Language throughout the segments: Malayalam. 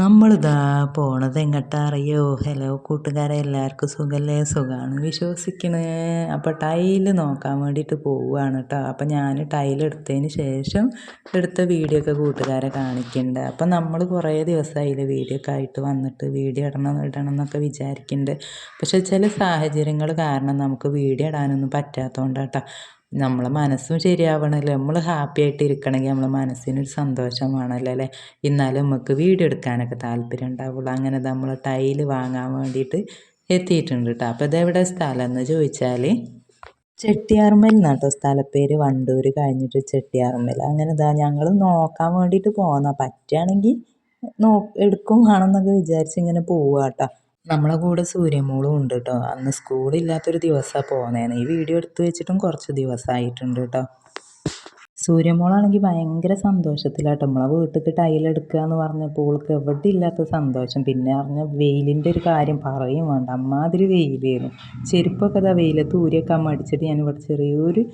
നമ്മളിതാ പോണത് എങ്ങട്ടാ അറിയോ ഹലോ കൂട്ടുകാരെ എല്ലാവർക്കും സുഖല്ലേ? സുഖമാണ് വിശ്വസിക്കണേ. അപ്പോൾ ടൈൽ നോക്കാൻ വേണ്ടിയിട്ട് പോവുകയാണ് കേട്ടോ അപ്പോൾ ഞാൻ ടൈൽ എടുത്തതിന് ശേഷം എടുത്ത വീഡിയോ ഒക്കെ കൂട്ടുകാരെ കാണിക്കുന്നുണ്ട് അപ്പോൾ നമ്മൾ കുറേ ദിവസമായില്ലേ വീഡിയോ ഒക്കെ ആയിട്ട് വന്നിട്ട് വീഡിയോ ഇടണം ഇടണം എന്നൊക്കെ വിചാരിക്കുന്നുണ്ട് പക്ഷേ ചില സാഹചര്യങ്ങൾ കാരണം നമുക്ക് വീഡിയോ ഇടാനൊന്നും പറ്റാത്തതുകൊണ്ടാട്ടോ നമ്മളെ മനസ്സും ശരിയാവണമല്ലോ നമ്മൾ ഹാപ്പി ആയിട്ട് ഇരിക്കണമെങ്കിൽ നമ്മളെ മനസ്സിനൊരു സന്തോഷം വേണമല്ലോ അല്ലേ? എന്നാലും നമുക്ക് വീഡിയോ എടുക്കാനൊക്കെ താല്പര്യം ഉണ്ടാവുള്ളൂ. അങ്ങനെ നമ്മൾ ടൈൽ വാങ്ങാൻ വേണ്ടിയിട്ട് എത്തിയിട്ടുണ്ട് കേട്ടോ അപ്പോൾ ഇതെവിടെ സ്ഥലം എന്ന് ചോദിച്ചാൽ ചെട്ടിയാർമൽ എന്നാട്ടോ സ്ഥലപ്പേര് വണ്ടൂർ കഴിഞ്ഞിട്ട് ചെട്ടിയാർമൽ. അങ്ങനെ ഇതാ ഞങ്ങൾ നോക്കാൻ വേണ്ടിയിട്ട് പോകുന്ന പറ്റുകയാണെങ്കിൽ നോ എടുക്കും വേണമെന്നൊക്കെ വിചാരിച്ച് ഇങ്ങനെ പോവുക കേട്ടോ നമ്മളെ കൂടെ സൂര്യമോളും ഉണ്ട് കേട്ടോ അന്ന് സ്കൂളില്ലാത്തൊരു ദിവസമാണ് പോകുന്നതെന്ന് ഈ വീഡിയോ എടുത്തു വെച്ചിട്ടും കുറച്ച് ദിവസമായിട്ടുണ്ട് കേട്ടോ സൂര്യമോളാണെങ്കിൽ ഭയങ്കര സന്തോഷത്തിലാട്ടോ നമ്മളെ വീട്ടിലേക്ക് ടൈലെടുക്കുക എന്ന് പറഞ്ഞപ്പോൾ ഓൾക്ക് എവിടെ ഇല്ലാത്ത സന്തോഷം. പിന്നെ അറിഞ്ഞ വെയിലിന്റെ ഒരു കാര്യം പറയും വേണ്ട. അമ്മാതിരി വെയിലായിരുന്നു ചെരുപ്പൊക്കെ അതാ വെയിലത്ത് ഊരിയൊക്കെ മടിച്ചിട്ട് ഞാൻ ഇവിടെ ചെറിയൊരു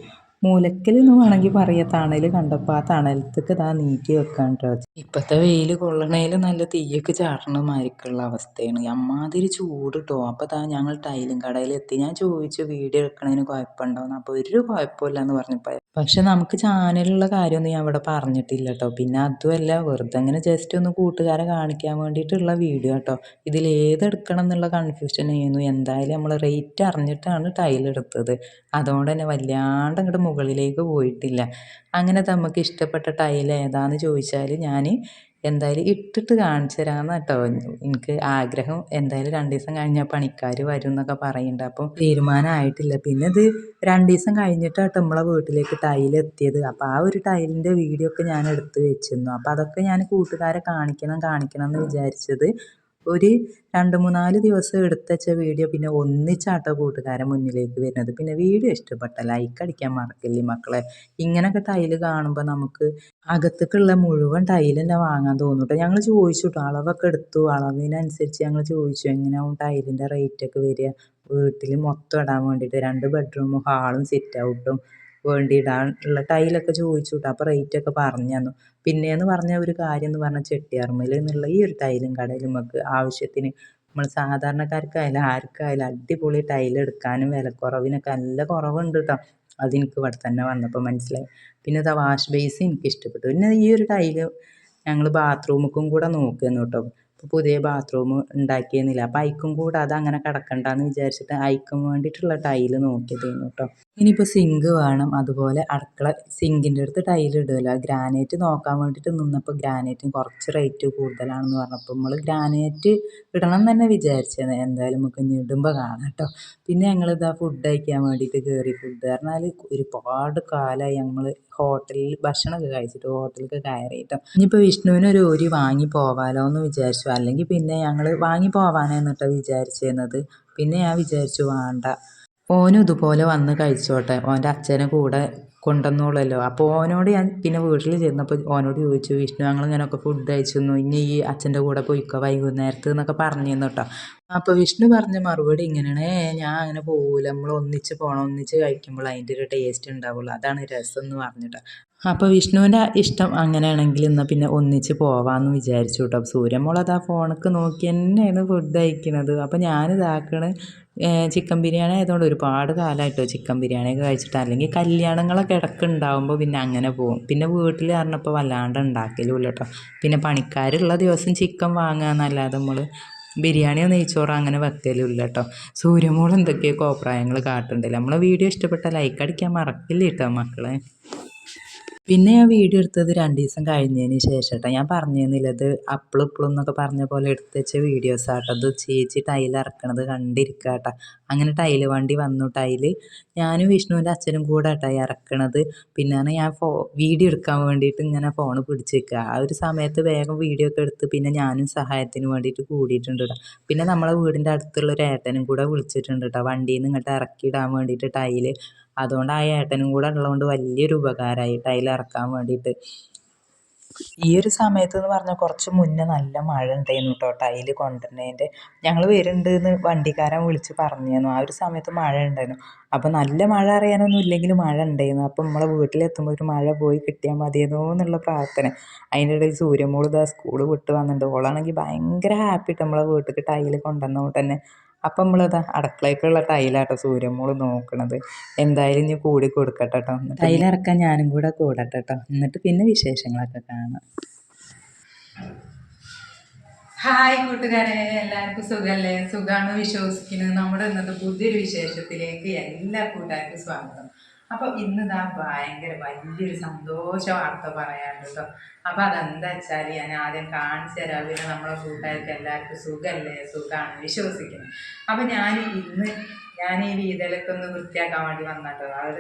മൂലക്കൽ എന്ന് വേണമെങ്കിൽ പറയാം. തണൽ കണ്ടപ്പോൾ ആ തണലത്തേക്ക് ഇതാ നീക്കി വെക്കാൻ കേട്ടോ ഇപ്പോഴത്തെ വെയിൽ കൊള്ളണേൽ നല്ല തീയൊക്കെ ചാടണ മാതിരിക്കുള്ള അവസ്ഥയാണ്. അമ്മാതിരി ചൂട് കേട്ടോ അപ്പോൾ താ ഞങ്ങൾ ടൈലും കടയിലെത്തി ഞാൻ ചോദിച്ചു വീഡിയോ എടുക്കണതിന് കുഴപ്പമുണ്ടോയെന്ന് അപ്പൊ ഒരു കുഴപ്പമില്ല എന്ന് പറഞ്ഞപ്പോൾ പക്ഷെ നമുക്ക് ചാനലുള്ള കാര്യമൊന്നും ഞാൻ ഇവിടെ പറഞ്ഞിട്ടില്ല കേട്ടോ പിന്നെ അതുമല്ല വെറുതെ അങ്ങനെ ജസ്റ്റ് ഒന്ന് കൂട്ടുകാരെ കാണിക്കാൻ വേണ്ടിയിട്ടുള്ള വീഡിയോ കേട്ടോ. ഇതിൽ ഏതെടുക്കണം എന്നുള്ള കൺഫ്യൂഷൻ ചെയ്യുന്നു എന്തായാലും നമ്മൾ റേറ്റ് അറിഞ്ഞിട്ടാണ് ടൈൽ എടുത്തത്. അതുകൊണ്ട് തന്നെ വല്ലാണ്ട് അങ്ങോട്ട് മുകളിലേക്ക് പോയിട്ടില്ല. അങ്ങനെ നമുക്ക് ഇഷ്ടപ്പെട്ട ടൈൽ ഏതാണെന്ന് ചോദിച്ചാൽ ഞാൻ എന്തായാലും ഇട്ടിട്ട് കാണിച്ചു തരാമെന്ന് കേട്ടോ. എനിക്ക് ആഗ്രഹം എന്തായാലും രണ്ട് ദിവസം കഴിഞ്ഞാൽ പണിക്കാർ വരും എന്നൊക്കെ പറയുന്നുണ്ട് അപ്പം തീരുമാനമായിട്ടില്ല പിന്നെ ഇത് രണ്ട് ദിവസം കഴിഞ്ഞിട്ടാട്ടോ നമ്മളെ വീട്ടിലേക്ക് ടൈലെത്തിയത് അപ്പം അപ്പോൾ ആ ഒരു ടൈലിന്റെ വീഡിയോ ഒക്കെ ഞാൻ എടുത്ത് വെച്ചിരുന്നു. അപ്പോൾ അതൊക്കെ ഞാൻ കൂട്ടുകാരെ കാണിക്കണം കാണിക്കണം എന്ന് വിചാരിച്ചത്. ഒരു രണ്ട് മൂന്നാൽ ദിവസം എടുത്ത് വെച്ച വീഡിയോ പിന്നെ ഒന്നിച്ചാട്ടോ കൂട്ടുകാരെ മുന്നിലേക്ക് വരുന്നത്. പിന്നെ വീഡിയോ ഇഷ്ടപ്പെട്ട ലൈക്ക് അടിക്കാൻ മറക്കില്ലേ മക്കളെ. ഇങ്ങനെയൊക്കെ ടൈൽ കാണുമ്പോൾ നമുക്ക് അകത്തേക്കുള്ള മുഴുവൻ ടൈൽ തന്നെ വാങ്ങാൻ തോന്നും കേട്ടോ ഞങ്ങൾ ചോദിച്ചു കേട്ടോ അളവൊക്കെ എടുത്തു. അളവിനനുസരിച്ച് ഞങ്ങൾ ചോദിച്ചു എങ്ങനെയാവും ടൈലിന്റെ റേറ്റൊക്കെ വരിക? വീട്ടിൽ മൊത്തം ഇടാൻ വേണ്ടിയിട്ട് രണ്ട് ബെഡ്റൂമും ഹാളും സിറ്റ് ഔട്ടും വേണ്ടി ടൈലൊക്കെ ചോദിച്ചു കേട്ടോ അപ്പോൾ റേറ്റൊക്കെ പറഞ്ഞു തന്നു പിന്നെയെന്ന് പറഞ്ഞ ഒരു കാര്യം എന്ന് പറഞ്ഞാൽ ചെട്ടിയാർമയിൽ എന്നുള്ള ഈ ഒരു ടൈലും കടയിലും നമുക്ക് ആവശ്യത്തിന് നമ്മൾ സാധാരണക്കാർക്കായാലും ആർക്കായാലും അടിപൊളി ടൈലെടുക്കാനും വിലക്കുറവിനൊക്കെ നല്ല കുറവുണ്ട് കേട്ടോ അതെനിക്ക് ഇവിടെ തന്നെ വന്നപ്പോൾ മനസ്സിലായി. പിന്നെ അത് വാഷ് ബേസ് എനിക്ക് ഇഷ്ടപ്പെട്ടു. പിന്നെ ഈ ഒരു ടൈൽ ഞങ്ങൾ ബാത്റൂമുക്കും കൂടെ നോക്കുന്നു കേട്ടോ ഇപ്പോൾ പുതിയ ബാത്റൂം ഉണ്ടാക്കിയെന്നില്ല അപ്പോൾ അയക്കും കൂടെ അത് അങ്ങനെ കിടക്കണ്ടെന്ന് വിചാരിച്ചിട്ട് അയക്കും വേണ്ടിയിട്ടുള്ള ടൈൽ നോക്കിയതായിരുന്നു കേട്ടോ ഇനിയിപ്പോൾ സിങ്ക് വേണം. അതുപോലെ അടുക്കള സിങ്കിന്റെ അടുത്ത് ടൈൽ ഇടുമല്ലോ ഗ്രാനൈറ്റ് നോക്കാൻ വേണ്ടിയിട്ട് നിന്നപ്പോൾ ഗ്രാനൈറ്റിന് കുറച്ച് റേറ്റ് കൂടുതലാണെന്ന് പറഞ്ഞപ്പോൾ നമ്മൾ ഗ്രാനൈറ്റ് ഇടണം തന്നെ വിചാരിച്ചത്. എന്തായാലും നമുക്ക് ഇനി ഇടുമ്പോൾ കാണാം കേട്ടോ പിന്നെ ഞങ്ങളിതാ ഫുഡ് കഴിക്കാൻ വേണ്ടിയിട്ട് കയറി ഫുഡ് പറഞ്ഞാൽ ഒരുപാട് കാലമായി ഞങ്ങൾ ഹോട്ടലിൽ ഭക്ഷണമൊക്കെ കഴിച്ചിട്ട് ഹോട്ടലിലൊക്കെ കയറിയിട്ടോ. ഇനിയിപ്പോൾ വിഷ്ണുവിന് ഒരു വാങ്ങി പോവാലോ എന്ന് വിചാരിച്ചു. അല്ലെങ്കിൽ പിന്നെ ഞങ്ങൾ വാങ്ങി പോവാനെന്നിട്ടാണ് വിചാരിച്ചിരുന്നത് പിന്നെ ഞാൻ വിചാരിച്ചു വേണ്ട. ഓനും ഇതുപോലെ വന്ന് കഴിച്ചോട്ടെ. ഓന്റെ അച്ഛനെ കൂടെ കൊണ്ടുവന്നോളല്ലോ. അപ്പോൾ ഓനോട് ഞാൻ പിന്നെ വീട്ടിൽ ചെന്നപ്പോൾ ഓനോട് ചോദിച്ചു വിഷ്ണു ഞങ്ങൾ ഇങ്ങനെയൊക്കെ ഫുഡ് കഴിച്ചിരുന്നു. ഇനി ഈ അച്ഛന്റെ കൂടെ പോയിക്കോ വൈകുന്നേരത്ത് എന്നൊക്കെ പറഞ്ഞിരുന്നു കേട്ടോ അപ്പോൾ വിഷ്ണു പറഞ്ഞ മറുപടി ഇങ്ങനെയാണ് ഞാൻ അങ്ങനെ പോകില്ല നമ്മൾ ഒന്നിച്ച് പോകണം ഒന്നിച്ച് കഴിക്കുമ്പോൾ അതിന്റെ ഒരു ടേസ്റ്റ് ഉണ്ടാവുള്ളൂ. അതാണ് രസം എന്ന് പറഞ്ഞിട്ട്. അപ്പോൾ വിഷ്ണുവിന്റെ ഇഷ്ടം അങ്ങനെയാണെങ്കിൽ എന്നാൽ പിന്നെ ഒന്നിച്ച് പോവാമെന്ന് വിചാരിച്ചു കേട്ടോ സൂര്യമോൾ അത് ആ ഫോണൊക്കെ നോക്കി തന്നെയാണ് ഫുഡ് അയക്കുന്നത് അപ്പോൾ ഞാനിതാക്കണ് ചിക്കൻ ബിരിയാണി ആയതുകൊണ്ട് ഒരുപാട് കാലമായിട്ടോ ചിക്കൻ ബിരിയാണിയൊക്കെ കഴിച്ചിട്ട്. അല്ലെങ്കിൽ കല്യാണങ്ങളൊക്കെ ഇടയ്ക്ക് ഉണ്ടാകുമ്പോൾ പിന്നെ അങ്ങനെ പോകും പിന്നെ വീട്ടിൽ പറഞ്ഞപ്പോൾ വല്ലാണ്ട് ഉണ്ടാക്കലുമില്ല കേട്ടോ പിന്നെ പണിക്കാരുള്ള ദിവസം ചിക്കൻ വാങ്ങാന്നല്ലാതെ നമ്മൾ ബിരിയാണിയോ നെയ്ച്ചോറോ അങ്ങനെ വെക്കലുമില്ല കേട്ടോ സൂര്യമോൾ എന്തൊക്കെയൊക്കെ കോപ്രായങ്ങൾ കാട്ടുന്നുണ്ടല്ലോ നമ്മളെ വീഡിയോ ഇഷ്ടപ്പെട്ട ലൈക്ക് അടിക്കാൻ മറക്കില്ല കേട്ടോ മക്കളെ. പിന്നെ ഞാൻ വീഡിയോ എടുത്തത് രണ്ട് ദിവസം കഴിഞ്ഞതിന് ശേഷം കേട്ടോ ഞാൻ പറഞ്ഞിരുന്നില്ല ഇത് അപ്പിളും ഇപ്പിളും എന്നൊക്കെ പറഞ്ഞ പോലെ എടുത്ത് വെച്ച വീഡിയോസ് ആട്ടോ. അത് ചേച്ചി ടൈൽ ഇറക്കണത് കണ്ടിരിക്കുക കേട്ടോ അങ്ങനെ ടൈൽ വണ്ടി വന്നു. ടൈൽ ഞാനും വിഷ്ണുവിന്റെ അച്ഛനും കൂടെ കേട്ടോ ഇറക്കണത് പിന്നെ ഞാൻ ഫോ വീഡിയോ എടുക്കാൻ വേണ്ടിയിട്ട് ഇങ്ങനെ ഫോൺ പിടിച്ച് വെക്കുക ആ ഒരു സമയത്ത് വേഗം വീഡിയോ ഒക്കെ എടുത്ത് പിന്നെ ഞാനും സഹായത്തിന് വേണ്ടിയിട്ട് കൂടിയിട്ടുണ്ട് കേട്ടോ പിന്നെ നമ്മളെ വീടിന്റെ അടുത്തുള്ള ഒരു ഏട്ടനും കൂടെ വിളിച്ചിട്ടുണ്ട് കേട്ടോ വണ്ടിയിൽ നിന്ന് ഇങ്ങോട്ട് ഇറക്കിയിടാൻ വേണ്ടിയിട്ട് ടൈൽ അതുകൊണ്ട് ആ ഏട്ടനും കൂടെ ഉള്ളതുകൊണ്ട് വലിയൊരു ഉപകാരമായി ടൈൽ ഇറക്കാൻ വേണ്ടിയിട്ട്. ഈ ഒരു സമയത്ത് എന്ന് പറഞ്ഞാൽ കുറച്ച് മുന്നേ നല്ല മഴ ഉണ്ടായിരുന്നു കേട്ടോ ടൈൽ കൊണ്ടുവരുന്നതിന്റെ ഞങ്ങൾ വരുന്നുണ്ട് എന്ന് വണ്ടിക്കാരൻ വിളിച്ച് പറഞ്ഞിരുന്നു. ആ ഒരു സമയത്ത് മഴ ഉണ്ടായിരുന്നു. അപ്പോൾ നല്ല മഴ അറിയാനൊന്നും ഇല്ലെങ്കിൽ മഴ ഉണ്ടായിരുന്നു. അപ്പം നമ്മളെ വീട്ടിലെത്തുമ്പോൾ ഒരു മഴ പോയി കിട്ടിയാൽ മതിയെന്നോ എന്നുള്ള പ്രാർത്ഥന. അതിന്റെ ഇടയിൽ സൂര്യമോൾ ഇതാ സ്കൂൾ വിട്ട് വന്നിട്ടുണ്ട്. ഓളാണെങ്കിൽ ഭയങ്കര ഹാപ്പി ഇട്ട് നമ്മളെ വീട്ടിലേക്ക് ടൈൽ കൊണ്ടുവന്നതുകൊണ്ട് തന്നെ. അപ്പം നമ്മളിതാ അടുക്കളയ്ക്കുള്ള ടൈലാട്ടോ സൂര്യമോൾ നോക്കണത്. എന്തായാലും ഇനി കൂടി കൊടുക്കട്ടെ കേട്ടോ ടൈലിറക്കാൻ ഞാനും കൂടെ കൂടട്ടെ കേട്ടോ എന്നിട്ട് പിന്നെ വിശേഷങ്ങളൊക്കെ കാണാം. ഹായ് കൂട്ടുകാരെ എല്ലാവർക്കും സുഖല്ലേ? സുഖമാണ് വിശ്വസിക്കുന്നത് നമ്മുടെ ഇന്നത്തെ പുതിയൊരു വിശേഷത്തിലേക്ക് എല്ലാ കൂട്ടുകാർക്കും സ്വാഗതം. അപ്പൊ ഇന്ന് ഞാൻ ഭയങ്കര വലിയൊരു സന്തോഷ വാർത്ത പറയാനുണ്ട് കേട്ടോ അപ്പൊ അതെന്താ വെച്ചാൽ ഞാൻ ആദ്യം കാണിച്ചു തരാം. പിന്നെ നമ്മളെ കൂട്ടുകാർക്ക് എല്ലാവർക്കും സുഖമല്ലേ സുഖമാണ് വിശ്വസിക്കുന്നത് അപ്പൊ ഞാൻ ഇന്ന് ഞാൻ ഈ വീതലൊക്കെ ഒന്ന് വൃത്തിയാക്കാൻ വേണ്ടി വന്നിട്ടോ. അവർ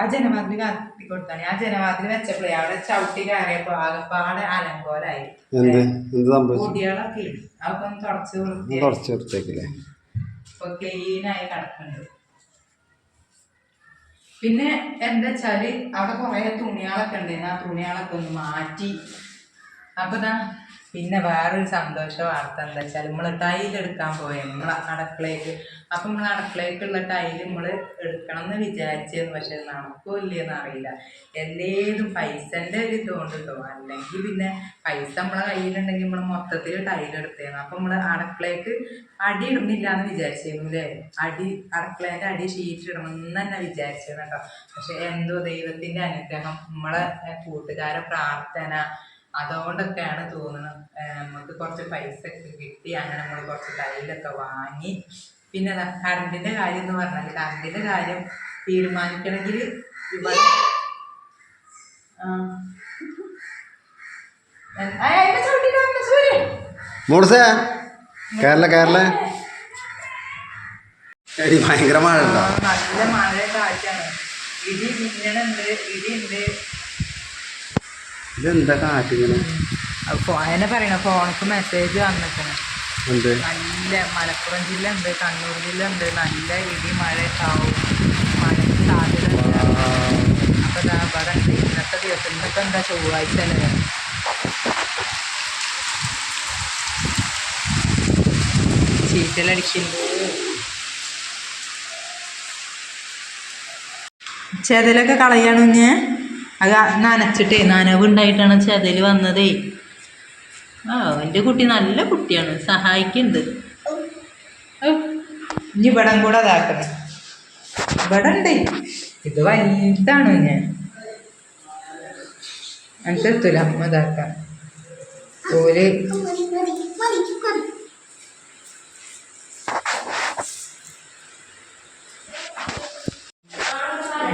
ആ ജനവാതിൽ കത്തി കൊടുത്താണ്. ആ ജനവാതിൽ വെച്ചപ്പോഴേ അവിടെ ചവിട്ടി കയറിയപ്പോ ആകെപ്പാടെ അലങ്കോലായി. കുടികളൊക്കെ അപ്പൊ അതൊക്കെ ഒന്ന് തുടച്ച് വൃത്തിയാക്കി. വൃത്തിയാക്കില്ലേ ക്ലീനായി കിടക്കുന്നുണ്ട്. പിന്നെ എന്താ വെച്ചാൽ അവിടെ കുറെ തുണികളൊക്കെ ഉണ്ടായിരുന്നു ആ തുണികളൊക്കെ ഒന്ന് മാറ്റി. അപ്പൊ ദാ പിന്നെ വേറൊരു സന്തോഷ വാർത്ത എന്താ വെച്ചാൽ നമ്മൾ ടൈൽ എടുക്കാൻ പോയ. നമ്മൾ അടുക്കളയ്ക്ക് അപ്പം നമ്മൾ അടുക്കളയ്ക്കുള്ള ടൈൽ നമ്മൾ എടുക്കണം എന്ന് വിചാരിച്ചതെന്ന് പക്ഷെ നടക്കോ ഇല്ലയെന്ന് അറിയില്ല. എല്ലേതും പൈസന്റെ ഒരു ഇതുകൊണ്ട് കേട്ടോ അല്ലെങ്കിൽ പിന്നെ പൈസ നമ്മളെ കയ്യിലുണ്ടെങ്കിൽ നമ്മൾ മൊത്തത്തിൽ ടൈൽ എടുത്തേന്ന്. അപ്പം നമ്മൾ അടുക്കളയ്ക്ക് അടി ഇടുന്നില്ല എന്ന് വിചാരിച്ചിരുന്നു അല്ലേ അടി അടുക്കളേന്റെ അടി ഷീറ്റ് ഇടണം എന്ന് തന്നെ വിചാരിച്ചിരുന്നു കേട്ടോ പക്ഷെ എന്തോ ദൈവത്തിന്റെ അനുഗ്രഹം. നമ്മളെ കൂട്ടുകാരെ പ്രാർത്ഥന അതുകൊണ്ടൊക്കെയാണ് തോന്നുന്നത്. നമുക്ക് കുറച്ച് പൈസ ഒക്കെ കിട്ടി അങ്ങനെ നമ്മൾ കുറച്ച് തൈലൊക്കെ വാങ്ങി. പിന്നെ കറണ്ടിന്റെ കാര്യം എന്ന് പറഞ്ഞാൽ കറണ്ടിന്റെ കാര്യം തീരുമാനിക്കണമെങ്കിൽ ഇവിടെ കേരള. കേരള ഭയങ്കര മഴ നല്ല മഴ കാറ്റാണ് ഇടി മിന്നണുണ്ട് ഇടി ഉണ്ട് ഇതെന്താ കാറ്റിങ്ങനെ അതിനെ പറയണ ഫോണിക്ക് മെസ്സേജ് വന്നിട്ടുണ്ട് എന്ത്? നല്ല മലപ്പുറം ജില്ല ഉണ്ട് കണ്ണൂർ ജില്ല ഉണ്ട് നല്ല ഇടി മഴ ഉണ്ടാവും മഴയ്ക്ക് സാധ്യത അപ്പൊ ദാ ഇവിടെ ഉണ്ട്. ഇന്നത്തെ ദിവസം ഇന്നത്തെ എന്താ ചൊവ്വാഴ്ച അല്ലേ? ചെതലൊക്കെ കളയാണ് ഞാൻ അത് നനച്ചിട്ടേ നനവുണ്ടായിട്ടാണ് ചെതൽ വന്നതേ. ആ എന്റെ കുട്ടി നല്ല കുട്ടിയാണ് സഹായിക്കുന്നുണ്ട്. ഇനി ഇവിടം കൂടെ അതാക്കണം ഇവിടെ ഉണ്ട് ഇത് വലുതാണ് ഞാൻ. എത്തൂല അമ്മ ഇതാക്കാം. ഓര്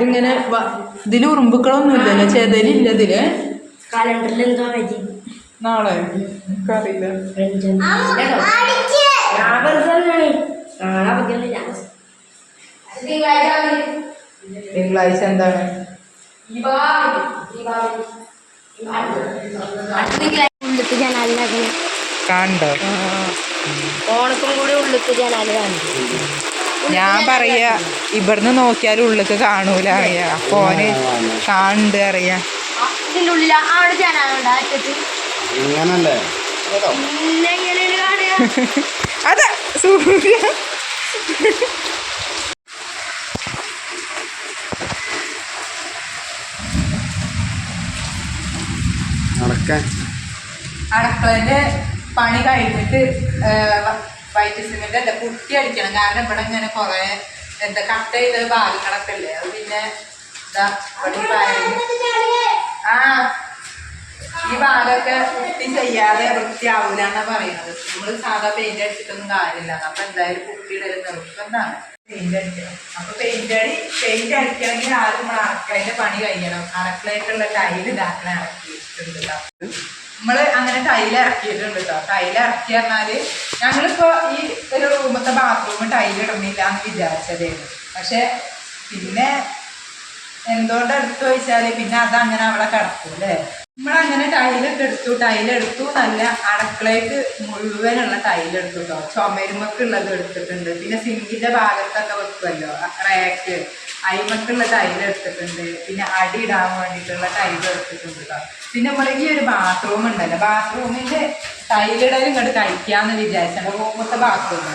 ഇതിങ്ങനെ ഇതിൽ ഇതിൽ ഉറുമ്പുക്കളൊന്നും ഇല്ലല്ലോ. ചെതലില്ല ഇതിൽ കലണ്ടറിൽ എന്തോ വരി നാളെ തിങ്കളാഴ്ച എന്താണ്? കണ്ടോ? ഓണക്കും കൂടി ഉള്ളിട്ട് ജനാല് കാണിച്ചു ഞാൻ പറയാ ഇവിടുന്ന് നോക്കിയാൽ ഉള്ളിക്ക് കാണൂല അറിയാ. ഫോന് കാണുന്നുണ്ട് അറിയാ. അതെ സൂര്യ. നടക്കാൻ. അടുക്കളന്റെ പണി കഴിഞ്ഞിട്ട് വൈറ്റ് സിമെന്റ് അല്ല പുട്ടി അടിക്കണം. കാരണം ഇവിടെ ഇങ്ങനെ കുറെ എന്താ കട്ട് ചെയ്ത ഭാഗങ്ങളൊക്കെ കിടക്കല്ലേ അത് പിന്നെ ആ. ഈ ഭാഗമൊക്കെ പുട്ടി ചെയ്യാതെ വൃത്തിയാവൂല എന്നാ പറയുന്നത് നമ്മൾ സാധാ പെയിന്റ് അടിച്ചിട്ടൊന്നും കാര്യമില്ല. അപ്പൊ എന്തായാലും പുട്ടിയിടൽ നിർബന്ധമാണ് പെയിന്റ് അടിക്കണം. അപ്പൊ പെയിന്റ് അടി പെയിന്റ് അടിക്കണമെങ്കിൽ ആദ്യം നമ്മൾ അടക്കളന്റെ പണി കഴിയണം. അടക്കളയ്ക്കുള്ള ടൈൽ ഇതാക്കണം ഇറക്കിയിട്ടുണ്ട് നമ്മൾ അങ്ങനെ ടൈൽ ഇറക്കിയിട്ടുണ്ട് കേട്ടോ ടൈൽ ഇറക്കി പറഞ്ഞാൽ ഞങ്ങളിപ്പോ ഈ ഒരു റൂമത്തെ ടൈൽ ഇടുന്നില്ല എന്ന് വിചാരിച്ചതായിരുന്നു പക്ഷെ പിന്നെ എന്തുകൊണ്ട് എടുത്തു വെച്ചാൽ പിന്നെ അതങ്ങനെ അവിടെ കിടക്കും അല്ലേ നമ്മളങ്ങനെ ടൈലൊക്കെ എടുത്തു ടൈലെടുത്തു നല്ല അടക്കളയ്ക്ക് മുഴുവനുള്ള ടൈലെടുത്തു കേട്ടോ ചുമരുമക്കുള്ളത് എടുത്തിട്ടുണ്ട്. പിന്നെ സിങ്കിന്റെ ഭാഗത്തൊക്കെ വെക്കുമല്ലോ റാക്ക്. അയിമക്കുള്ള ടൈൽ എടുത്തിട്ടുണ്ട്. പിന്നെ അടി ഇടാൻ വേണ്ടിയിട്ടുള്ള ടൈൽ എടുത്തിട്ടുണ്ട് കേട്ടോ പിന്നെ നമ്മൾ ഈ ഒരു ബാത്റൂം ഉണ്ടല്ലോ. ബാത്റൂമിന്റെ ടൈലിടലും ഇങ്ങോട്ട് കഴിക്കാന്ന് വിചാരിച്ചാണ്. റൂമത്തെ ബാത്റൂം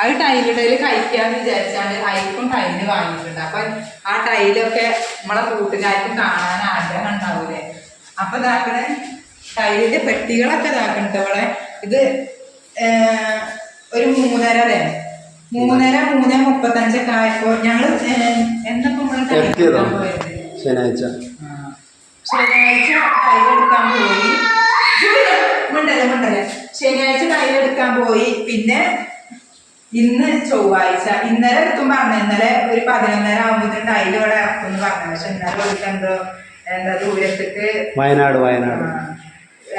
അത് ടൈലിടൽ കഴിക്കാന്ന് വിചാരിച്ചാണ് അതിൽക്കും ടൈൽ വാങ്ങിയിട്ടുണ്ട്. അപ്പൊ ആ ടൈലൊക്കെ നമ്മളെ കൂട്ടുകാർക്കും കാണാൻ ആഗ്രഹം ഉണ്ടാവൂലേ? അപ്പൊ ഇതാക്കണേ ടൈലിന്റെ പെട്ടികളൊക്കെ ഇതാക്കണ്ട ഇവിടെ ഇത് ഒരു മൂന്നര അല്ലേ? മൂന്നര മൂന്ന് മുപ്പത്തഞ്ചൊക്കെ ആയപ്പോ ഞങ്ങൾ എന്നപ്പോ ശനിയാഴ്ച. ശനിയാഴ്ച ടൈലെടുക്കാൻ പോയി. മിണ്ടല്ലേ മിണ്ടല്ലേ ശനിയാഴ്ച ടൈലെടുക്കാൻ പോയി. പിന്നെ ഇന്ന് ചൊവ്വാഴ്ച ഇന്നലെ എടുക്കും പറഞ്ഞു. ഇന്നലെ ഒരു പതിനൊന്നര ആകുമ്പോഴത്തേക്കും ടൈൽ ഇവിടെ ഇറക്കും എന്ന് പറഞ്ഞു. പക്ഷെ ഇന്നലെ എന്തോ എന്താ ദൂരത്തേക്ക് വയനാട് വയനാട്.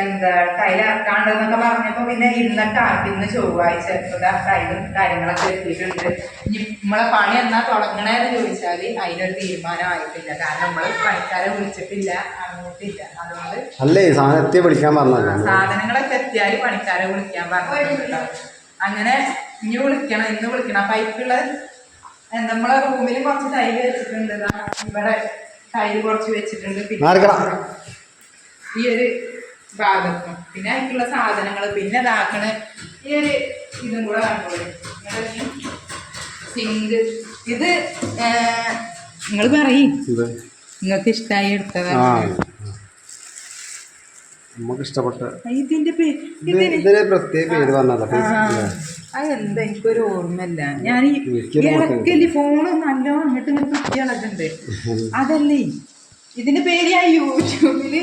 എന്താ ടൈൽ ഇറക്കാണ്ടെന്നൊക്കെ പറഞ്ഞപ്പോ പിന്നെ ഇന്നത്തെ ഇന്ന് ചൊവ്വാഴ്ച ടൈലും കാര്യങ്ങളൊക്കെ എത്തിയിട്ടുണ്ട് ഇനി നമ്മളെ പണി എന്നാ തുടങ്ങണേന്ന് ചോദിച്ചാൽ അതിനൊരു തീരുമാനം ആയിട്ടില്ല. കാരണം നമ്മൾ പണിക്കാരെ വിളിച്ചിട്ടില്ല അറിഞ്ഞിട്ടില്ല. അതുകൊണ്ട് അല്ലേ വിളിക്കാൻ പറഞ്ഞു സാധനങ്ങളൊക്കെ എത്തിയാൽ പണിക്കാരെ വിളിക്കാൻ പറഞ്ഞു അങ്ങനെ ഇനി വിളിക്കണം ഇന്ന് വിളിക്കണം. പൈപ്പുള്ള നമ്മളെ റൂമിൽ കുറച്ച് ടൈൽ വെച്ചിട്ടുണ്ട്. ഇവിടെ തൈര് കുറച്ച് വെച്ചിട്ടുണ്ട്. പിന്നെ ഈ ഒരു ഭാഗത്തും. പിന്നെ അതിനുള്ള സാധനങ്ങൾ പിന്നെ ഇതാക്കണ ഈ ഒരു ഇതും കൂടെ കണ്ടോളൂ. സിങ്ക് ഇത് നിങ്ങൾ പറയും. നിങ്ങൾക്ക് ഇഷ്ടമായി എടുത്തതാണ് നമുക്ക് ഇഷ്ടപ്പെട്ട ഇതിന്റെ ഇതിന് പ്രത്യേക പേര് പറഞ്ഞതാ. അതെന്താ എനിക്കൊരു ഓർമ്മയില്ല. ഞാൻ ഈ. ഇളക്കൽ ഫോണ് നല്ലോണം അങ്ങോട്ട് ഇങ്ങനെ കുട്ടികളൊക്കെ അതല്ലേ? ഇതിന്റെ പേര് ഞാൻ യൂട്യൂബിൽ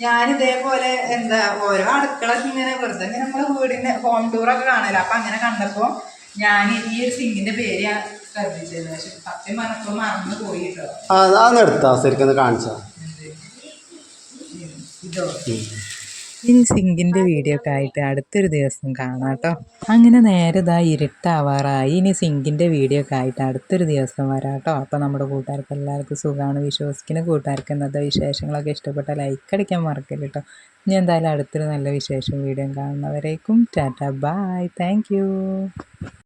ഞാൻ ഇതേപോലെ എന്താ ഓരോ അടുക്കളൊക്കെ ഇങ്ങനെ വെറുതെ ഇങ്ങനെ നമ്മളെ വീടിന്റെ ഹോം ടൂറൊക്കെ കാണല്ലോ അപ്പൊ അങ്ങനെ കണ്ടപ്പോ ഞാൻ ഈ ഒരു സിംഗിന്റെ പേര് ഞാൻ ശ്രദ്ധിച്ചത് പക്ഷെ സത്യം പറഞ്ഞപ്പോ മറന്നു പോയിട്ടോ ആ അതൊന്ന് എടുത്താ ശരിക്കും കാണിച്ചാ. ഇതോ? ഇനി സിങ്കിന്റെ വീഡിയോ ഒക്കെ ആയിട്ട് അടുത്തൊരു ദിവസം കാണാം കേട്ടോ. അങ്ങനെ നേരെ ഇതാ ഇരുട്ടാവാറായി. ഇനി സിങ്കിന്റെ വീഡിയോ ഒക്കെ ആയിട്ട് അടുത്തൊരു ദിവസം വരാം കേട്ടോ. അപ്പോൾ നമ്മുടെ കൂട്ടുകാർക്ക് എല്ലാവർക്കും സുഖമാണ്. വിശ്വസിക്കുന്ന. കൂട്ടുകാർക്ക് ഇന്നത്തെ വിശേഷങ്ങളൊക്കെ ഇഷ്ടപ്പെട്ട ലൈക്ക് അടിക്കാൻ മറക്കരുത് കേട്ടോ. ഇനി എന്തായാലും അടുത്തൊരു നല്ല വിശേഷം വീഡിയോ കാണുന്നവരേക്കും. Tata bye thank